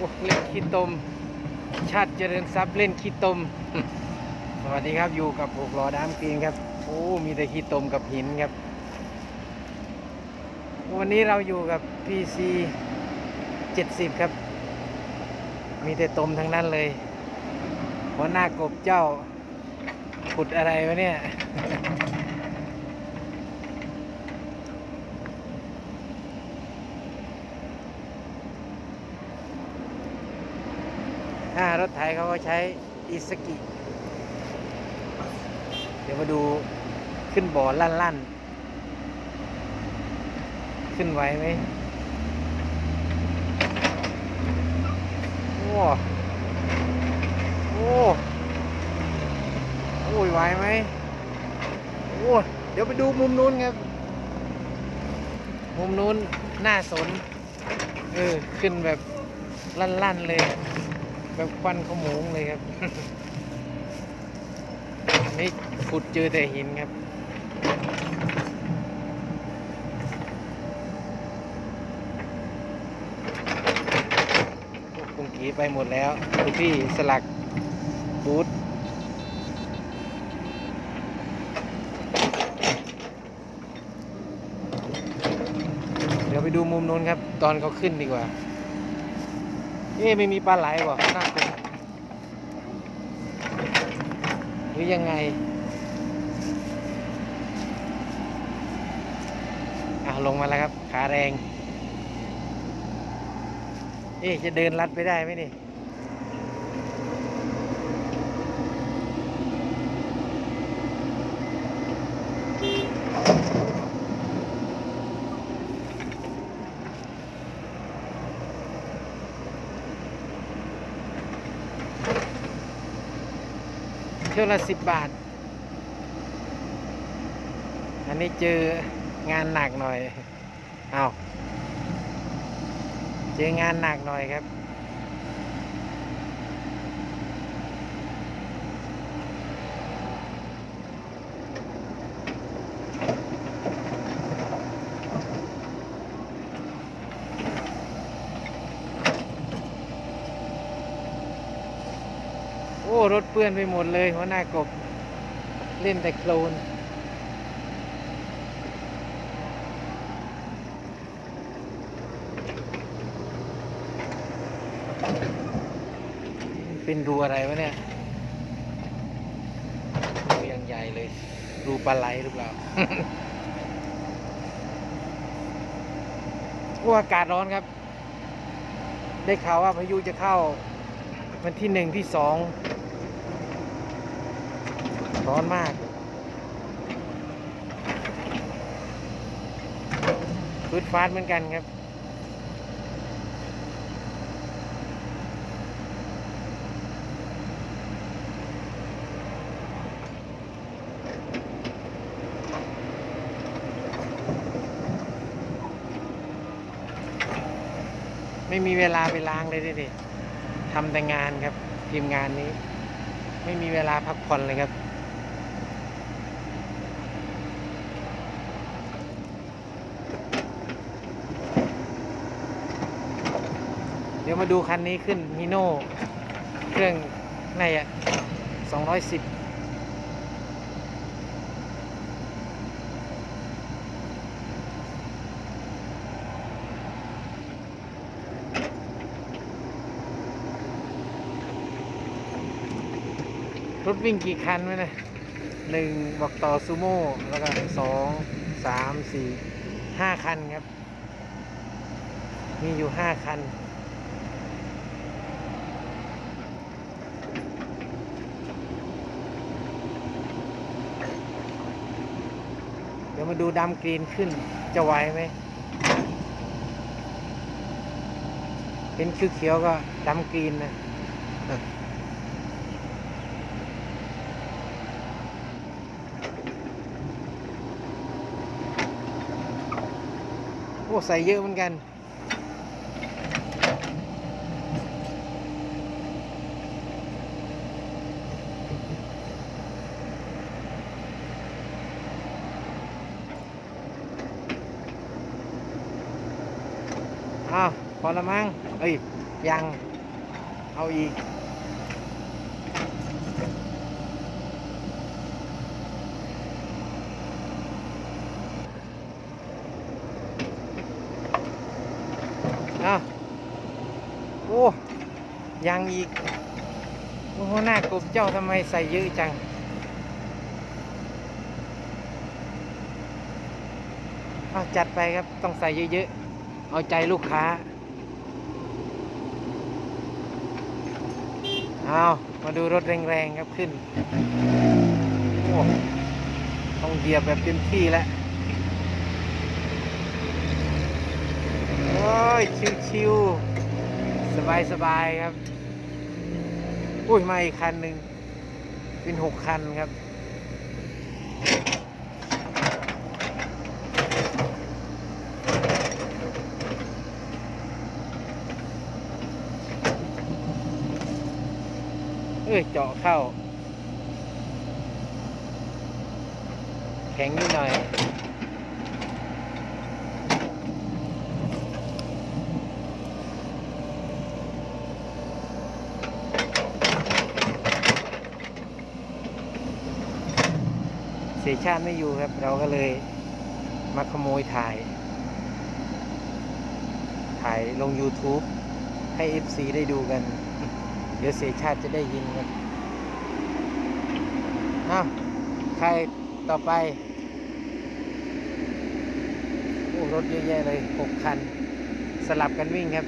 โอ้เล่นขี้ตม ชาติเจริญทรัพย์เล่นขี้ตม สวัสดีครับอยู่กับหกล้อดามกรีนครับโอ้มีแต่ขี้ตมกับหินครับ วันนี้เราอยู่กับ PC 70 ครับ มีแต่ตมทั้งนั้นเลยหัวหน้ากบเจ้าขุดอะไรวะเนี่ย ถ้ารถไถเขาก็ใช้อิสกิ เดี๋ยวมาดูขึ้นบ่อลั่นลั่นๆ ขึ้นไหวไหมโอ้โอ้โอ้ยไหวไหมโอ้เดี๋ยวไปดูมุมนู้นครับ มุมนู้นน่าสน เออ ขึ้นแบบลั่นๆเลย แบบควันขโมงเลยครับนี่ขุดเจอแต่หินครับกกุงกีไปหมดแล้วคุณพี่สลักบูธเดี๋ยวไปดูมุมนู้นครับ ตอนเขาขึ้นดีกว่า เอ๊ไม่มีปลาไหลบ่น่ากลัวหรือยังไงอะลงมาแล้วครับ ขาแรง เอ๊จะเดินลัดไปได้ไหมนี่ ที่ยวละสิบบาท อันนี้เจองานหนักหน่อย เอาเจองานหนักหน่อยครับ ปื้อนไปหมดเลยหัวหน้ากบ เล่นแต่โคลนเป็นรูอะไรวะเนี่ยรูยังใหญ่เลย รูปลาไหลหรือเปล่าโอ้อากาศร้อนครับ ได้ข่าวว่าพายุจะเข้า วันที่หนึ่งที่สอง ร้อนมาก ฟืดฟาดเหมือนกันครับ ไม่มีเวลาไปล้างเลยดิดิทำแต่งานครับทีมงานนี้ ไม่มีเวลาพักผ่อนเลยครับ เดี๋ยว มาดูคันนี้ขึ้นฮีโน่เครื่องในอะสองร้อยสิบรถวิ่งกี่คันวะเนี่ยหนึ่งบอกต่อซูโม่ แล้วก็สองสามสี่ห้าคันครับ มีอยู่ห้าคัน เดี๋ยว มาดูดำกรีนขึ้น จะไหวไหมเป็นคือเขียวก็ดำกรีนนะโอ้ใส่เยอะเหมือนกัน อ้าวพอละมั้งเอ้ย ยัง เอาอีกเอาโอ้ ยังอีก โอ้หหน้ากบเจ้าทำไมใส่เยอะจังเอาจัดไปครับ ต้องใส่เยอะๆ เอาใจลูกค้า เอามาดูรถแรงๆครับขึ้นโอ้ต้องเหยียบแบบเต็มที่แล้ว โอ้ย ชิวๆ สบายๆ ครับ อุ้ย มาอีกคันหนึ่ง เป็นหกคันครับ ยเจาะเข้า แข็งนิดหน่อยเสียชาติไม่อยู่ครับ เราก็เลยมาขโมยถ่าย ถ่ายลง YouTube ให้ FC ได้ดูกัน เดี๋ยวเสียชาติจะได้ยินครับอ้าใครต่อไปโอ้รถเยอะแยะเลยหกคัน สลับกันวิ่งครับ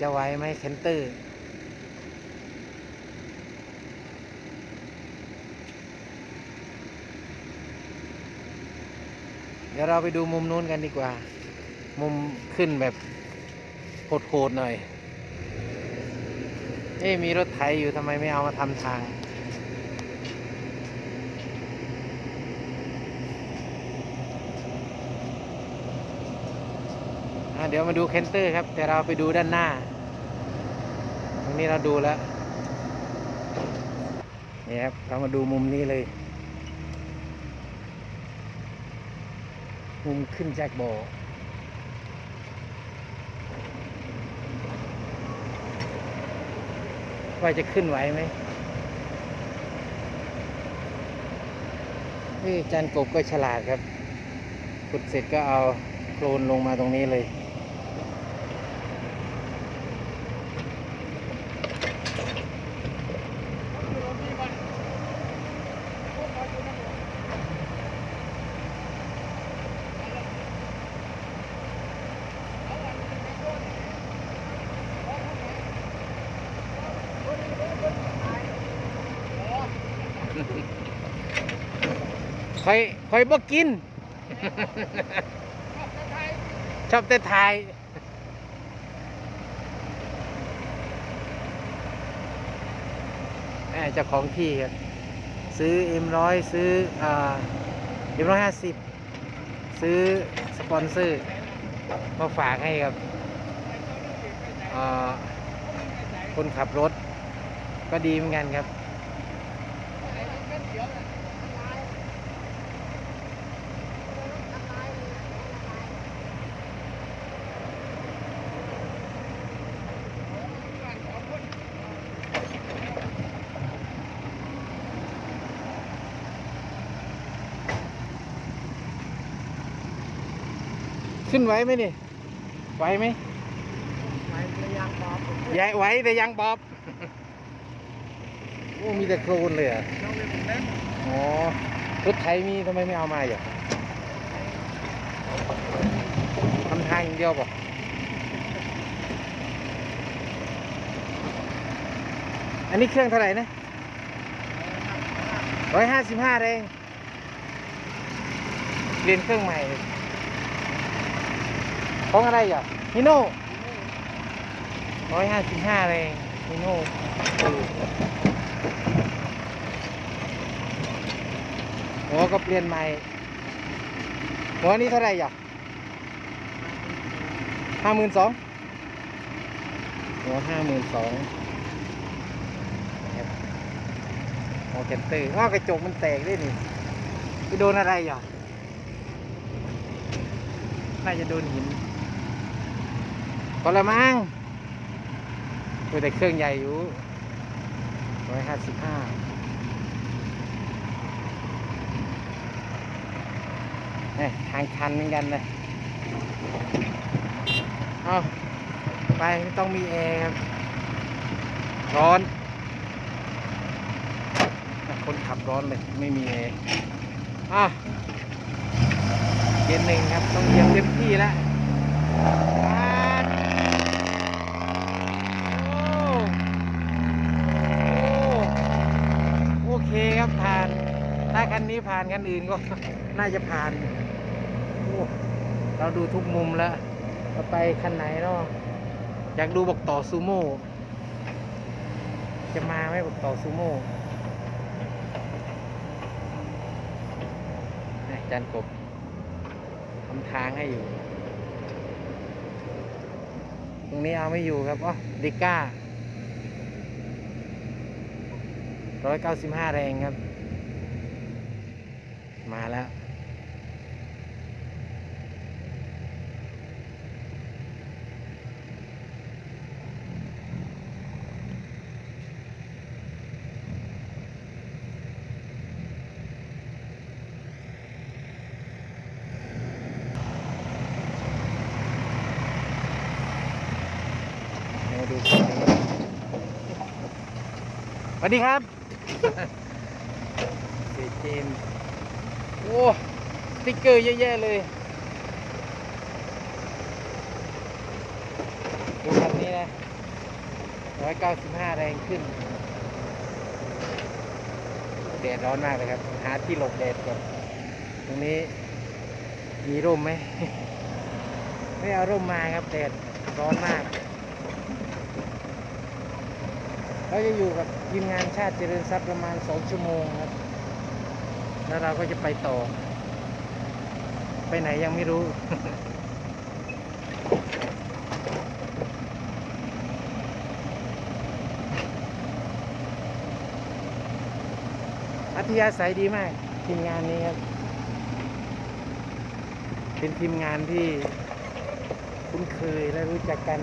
จะไหวไหมเคนเตอร์เดี๋ยวเราไปดูมุมนู้นกันดีกว่า มุมขึ้นแบบ โหดๆหน่อย เอ๊มีรถไถอยู่ทำไมไม่เอามาทำทางเดี๋ยวมาดูเคนเตอร์ครับ แต่เราไปดูด้านหน้า ตรงนี้เราดูแล้ว นี่ครับ เรามาดูมุมนี้เลย มุมขึ้นจากบ่อ ว่าจะขึ้นไหวไหมนี่จานกบก็ฉลาดครับขุดเสร็จก็เอาโคลนลงมาตรงนี้เลย คอยคอยบ่กิน ชอบแต่ทายแม่เจ้าของที่ครับ ซื้อเอ็มร้อยซื้อเอ็มร้อยห้าสิบซื้อสปอนเซอร์ มาฝากให้ครับอ่าคนขับรถก็ดีเหมือนกันครับ ขึ้นไหวไหมนี่ไหวไหมยายไหวแต่ยังบอบโอ้มีแต่โคลนเลยเหรอะอ๋อรถไถมีทำไมไม่เอามาอะทำทางอย่างเดียวป่ะอันนี้เครื่องเท่าไหร่นะร้อยห้าสิบห้าเองเรียนเครื่องใหม่ ของอะไรอะฮิโน่ร้อยห้าสิบห้าเองฮิโน่เออหัวก็เปลี่ยนใหม่หัวนี้เท่าไหร่อะห้าหมื่นสองหัวห้าหมื่นสองหัวแคนเตอร์อ้ากระจกมันแตกด้วยนี่ไปโดนอะไรอะน่าจะโดนหิน อละมั้งดูแต่เครื่องใหญ่อยู่ร้อยห้าสิบห้าเนี่ยทางชันเหมือนกันเลยเอาไปไม่ต้องมีแอร์ร้อน คนขับร้อนเลย ไม่มีแอร์อะเย็นหนึ่งครับ ต้องเยียมเต็มที่แล้วอ่าโอ้โอ้โอเคครับผ่าน ถ้าคั นี้ผ่านคันอื่นก็น่าจะผ่านเราดูทุกมุมแล้วเราไปคันไหนเนาะอยากดูบอกต่อซูโม่จะมาไหมบอกต่อซูโม่จานกบทำทางให้อยู่ ตรงนี้เอาไม่อยู่ครับอ๋อดิก้าร้อยเก้าสิบห้าแรงครับ มาแล้วมาดูคันนี้สวัสดีครับเสียเจมส์ โอ้สติ๊กเกอร์เยอะแยะเลย ดูคันนี้นะร้อยเก้าสิบห้าแรงขึ้น แดดร้อนมากเลยครับ หาที่หลบแดดก่อน ตรงนี้ มีร่มไหม ไม่เอาร่มมาครับ แดดร้อนมาก เราจะอยู่กับทีมงานชาติเจริญทรัพย์ประมาณสองชั่วโมงครับ แล้วเราก็จะไปต่อ ไปไหนยังไม่รู้ อัธยาศัยดีมาก ทีมงานนี้ครับ เป็นทีมงานที่คุ้นเคยและรู้จักกัน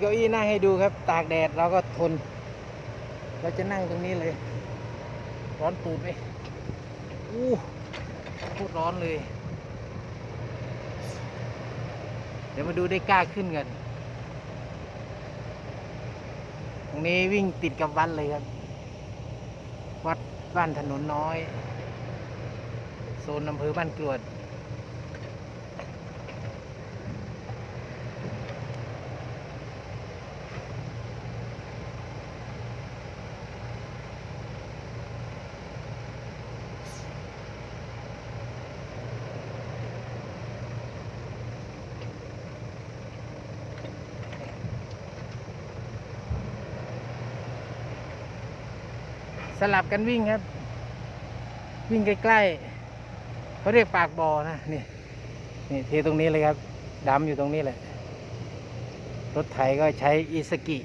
เก้าอี้นั่งให้ดูครับ ตากแดดเราก็ทน เราจะนั่งตรงนี้เลย ร้อนตูดไหมอู้พูดร้อนเลย เดี๋ยวมาดูได้กล้าขึ้นกัน ตรงนี้วิ่งติดกับวัดเลยครับ วัดบ้านถนนน้อย โซนอำเภอบ้านกรวด สลับกันวิ่งครับ วิ่งใกล้ๆเขาเรียกปากบ่อนะนี่นี่เทตรงนี้เลยครับดำอยู่ตรงนี้แหละรถไถก็ใช้อิสกิ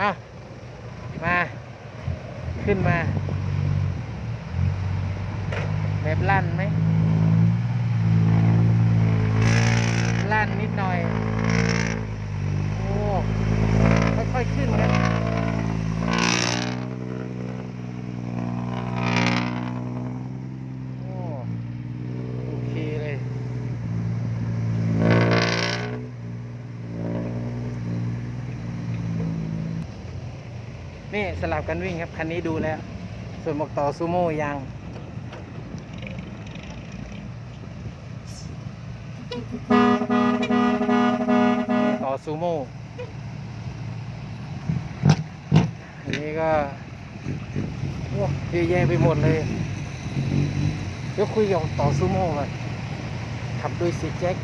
อะ มา ขึ้นมา แบบลั่นไหม ลั่นนิดหน่อย โอ้ ค่อยๆขึ้นครับโอ้ โอเคเลย นี่สลับกันวิ่งครับ คันนี้ดูแล้ว ส่วนบอกต่อซูโม่ยังต่อซูโม่อันนี้ก็เยอะแยะไปหมดเลยเดี๋ยวคุยกับต่อซูโม่กันขับโดยสียแจ็ค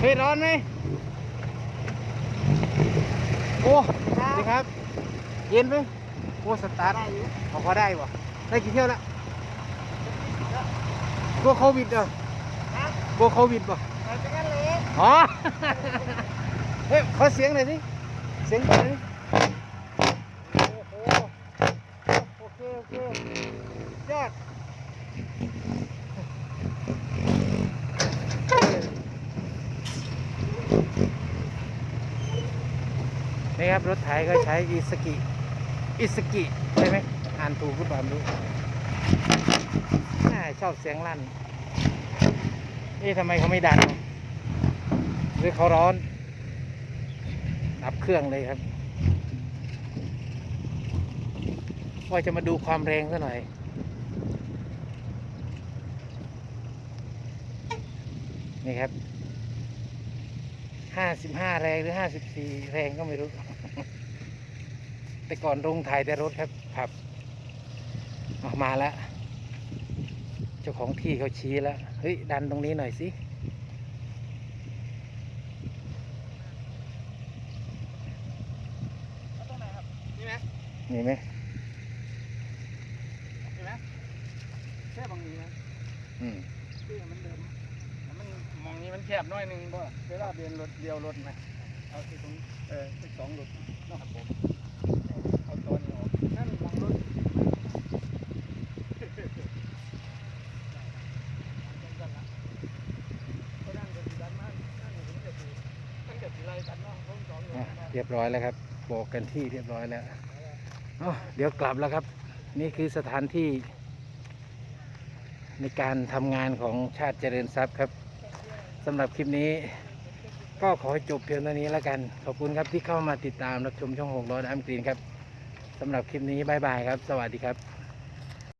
เฮ้ยร้อนไหมโอ้ ดีครับ เย็นไหมโอ้สตาร์ทได้อยู่เอาพอได้ปะได้กี่เที่ยวละกลัวโควิดเหรอฮะกลัวโควิดปะไปเป็นกันเลยอ๋อ เฮ้ยขอเสียงหน่อยสิเสียงหน่อยดิโอ้โหโอเคโอเคยอด นี่ครับรถไถก็ใช้อิสกิอิสกิใช่ไหมอ่านถูกหรือเปล่าไม่รู้ชอบเสียงลั่น นี่ทำไมเขาไม่ดันหรือเขาร้อน ดับเครื่องเลยครับว่าจะมาดูความแรงซะหน่อยนี่ครับห้าสิบห้าแรงหรือห้าสิบสี่แรงก็ไม่รู้ แต่ก่อนลงถ่ายแต่รถครับขับออกมาแล้ว เจ้าของที่เขาชี้แล้ว เฮ้ย ดันตรงนี้หน่อยสิตรงไหนครับนี่ไหมมีไหมนี่ไหมแค่บางนี้นะอืมที่มันเดิมแต่มันมองนี้มันแคบหน้อยหนึงก็เวลาเดินรถเดียวรถไหมเอาที่ตรงเออที่สองรถเนาะครับผมเอาตัวนี้ออกนั่นมองรถก็นั่นก็สิดันมากนั่นก็สิมันก็สิมันก็สิไล่กันเนาะผมสองรถ อะ เนาะ เร้อยแล้วครับบอกกันที่เรียบร้อยแล้วเดี๋ยวกลับแล้วครับ นี่คือสถานที่ ในการทำงานของชาติเจริญทรัพย์ครับสำหรับคลิปนี้ ก็ขอจบเพียงเท่านี้แล้วกัน ขอบคุณครับที่เข้ามาติดตามรับชมช่องหกร้อยอัมกรีนครับสำหรับคลิปนี้บายบายครับ สวัสดีครับ